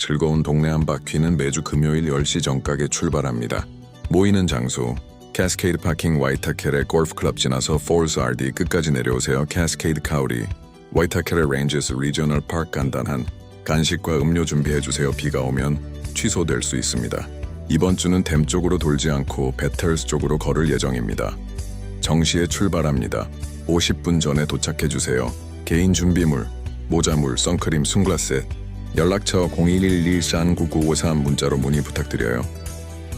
즐거운 동네 한 바퀴는 매주 금요일 10시 정각에 출발합니다. 모이는 장소 캐스케이드 파킹 와이타켈의 골프클럽 지나서 폴스 RD 끝까지 내려오세요. 캐스케이드 카우리 와이타켈의 레인지스 리저널 파크 간단한 간식과 음료 준비해 주세요. 비가 오면 취소될 수 있습니다. 이번 주는 댐 쪽으로 돌지 않고 배틀스 쪽으로 걸을 예정입니다. 정시에 출발합니다. 50분 전에 도착해 주세요. 개인 준비물, 모자물, 선크림, 순글라스, 연락처 0111-9953 문자로 문의 부탁드려요.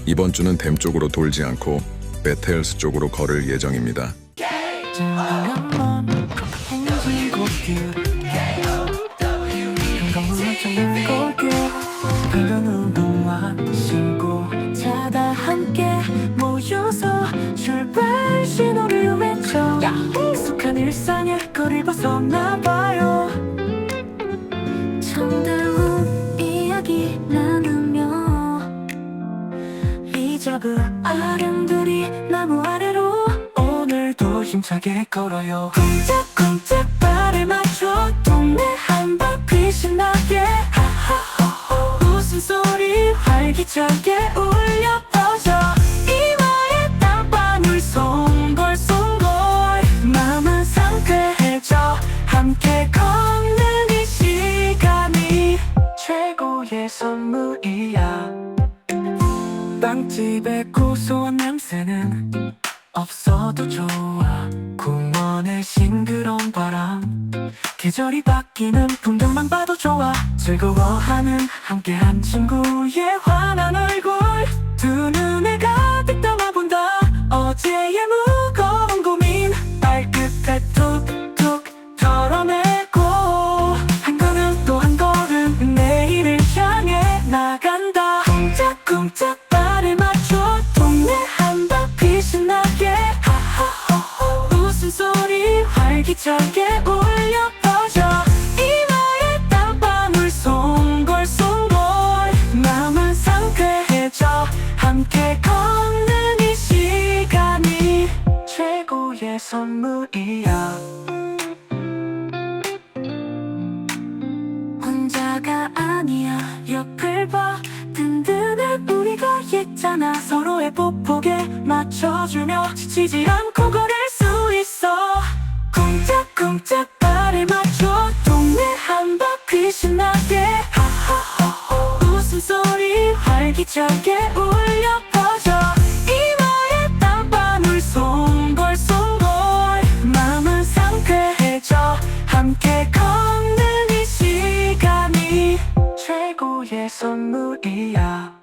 이번 주는 댐 쪽으로 돌지 않고 베텔스 쪽으로 걸을 예정입니다. 신호를 외쳐 익숙한 일상의 거리 벗어나봐요 리저브 아름드리 나무 아래로 오늘도 힘차게 걸어요. 쿵짝쿵짝 발을 맞춰 동네 한 바퀴 신나게. 하하호호 웃음소리? 활기차게 울려 퍼져. 이마에 땀방울 송골송골. 마음은 상쾌해져. 함께 걷는 이 시간이 최고의 선물이야 빵집의 고소한 냄새는 없어도 좋아. 공원의 싱그러운 바람 계절이 바뀌는 풍경만 봐도 좋아. 즐거워하는 함께한 친구의 환한 얼굴 두 눈에 가득 담아본다. 어제의 무거운 고민 발끝에 툭툭 털어내고 한 걸음 또 한 걸음 내일을 향해 나간다. 쿵짝쿵짝 활기차게 울려 퍼져. 이마에 땀방울 송골송골. 마음은 상쾌해져. 함께 걷는 이 시간이 최고의 선물이야. 혼자가 아니야. 옆을 봐 든든한 우리가 있잖아. 서로의 보폭에 맞춰주며 지치지 않고 걸을 수 있어 쿵짝쿵짝 발을 맞춰 동네 한 바퀴 신나게. 하하호호 웃음소리 활기차게 울려 퍼져. 이마에 땀방울 송골송골. 마음은 상쾌해져. 함께 걷는 이 시간이 최고의 선물이야